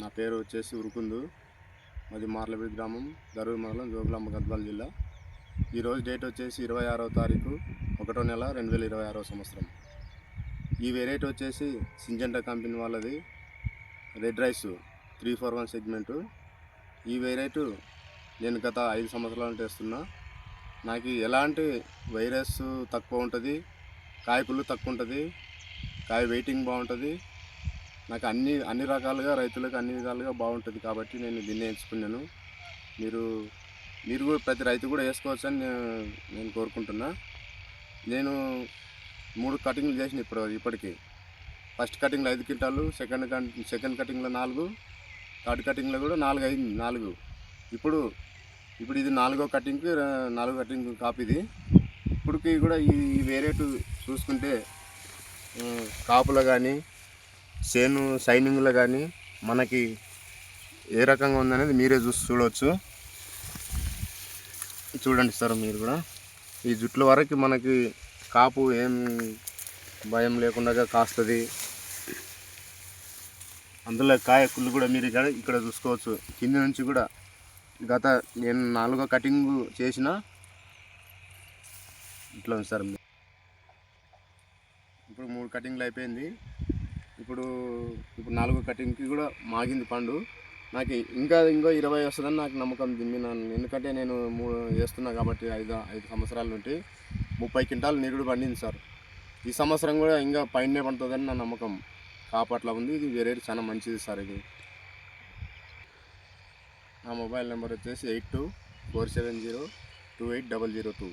నా పేరు వచ్చేసి ఉరుకుందు. మాది మార్లపేట గ్రామం దరూరు మండలం జోగులాంబ గద్వాల జిల్లా. ఈరోజు డేట్ వచ్చేసి ఇరవై ఆరో తారీఖు ఒకటో నెల రెండు వేల ఇరవై ఆరో సంవత్సరం. ఈ వెరైటీ వచ్చేసి సింజెంటా కంపెనీ వాళ్ళది red rice three four one segment. ఈ వెరైటీ నేను గత ఐదు సంవత్సరాల నుండి వేస్తున్నా నాకు ఎలాంటి వైరస్ తక్కువ ఉంటుంది కాయకులు తక్కువ ఉంటుంది కాయ వెయిటింగ్ బాగుంటుంది నాకు అన్ని అన్ని రకాలుగా రైతులకు అన్ని విధాలుగా బాగుంటుంది కాబట్టి నేను దీన్ని ఎంచుకున్నాను. మీరు మీరు కూడా ప్రతి రైతు కూడా వేసుకోవచ్చని నేను నేను కోరుకుంటున్నా. నేను మూడు కటింగ్లు చేసిన ఇప్పుడు ఇప్పటికి. ఫస్ట్ కటింగ్లో ఐదు క్వింటాలు సెకండ్ సెకండ్ కటింగ్లో నాలుగు థర్డ్ కటింగ్లో కూడా నాలుగు అయింది నాలుగు. ఇప్పుడు ఇప్పుడు ఇది నాలుగో కటింగ్కి నాలుగో కటింగ్ కాపీది ఇప్పటికి కూడా ఈ వేరేటు చూసుకుంటే కాపులో కానీ చేను సైనింగ్లో కానీ మనకి ఏ రకంగా ఉందనేది మీరే చూసి చూడవచ్చు చూడండి సార్ మీరు కూడా. ఈ జుట్ల వరకు మనకి కాపు ఏం భయం లేకుండా కాస్తుంది. అందులో కాయ కుళ్ళు కూడా మీరు ఇక్కడ ఇక్కడ చూసుకోవచ్చు. కింద నుంచి కూడా గత నేను నాలుగో కటింగ్ చేసిన ఇట్లా ఉంది సార్. ఇప్పుడు మూడు కటింగ్లు అయిపోయింది. ఇప్పుడు ఇప్పుడు నాలుగో కటింగ్కి కూడా మాగింది పండు. నాకు ఇంకా ఇంకో ఇరవై వస్తుందని నాకు నమ్మకం దిమ్మినాను ఎందుకంటే నేను మూ వేస్తున్నా కాబట్టి ఐదు ఐదు సంవత్సరాల నుండి ముప్పై క్వింటాలు నిరుడు పండింది సార్. ఈ సంవత్సరం కూడా ఇంకా పైనే పండుతుందని నా నమ్మకం. కాపట్ల ఉంది. ఇది వేరే చాలా మంచిది సార్ ఇది. నా మొబైల్ నెంబర్ వచ్చేసి eight two four seven zero two eight double zero two.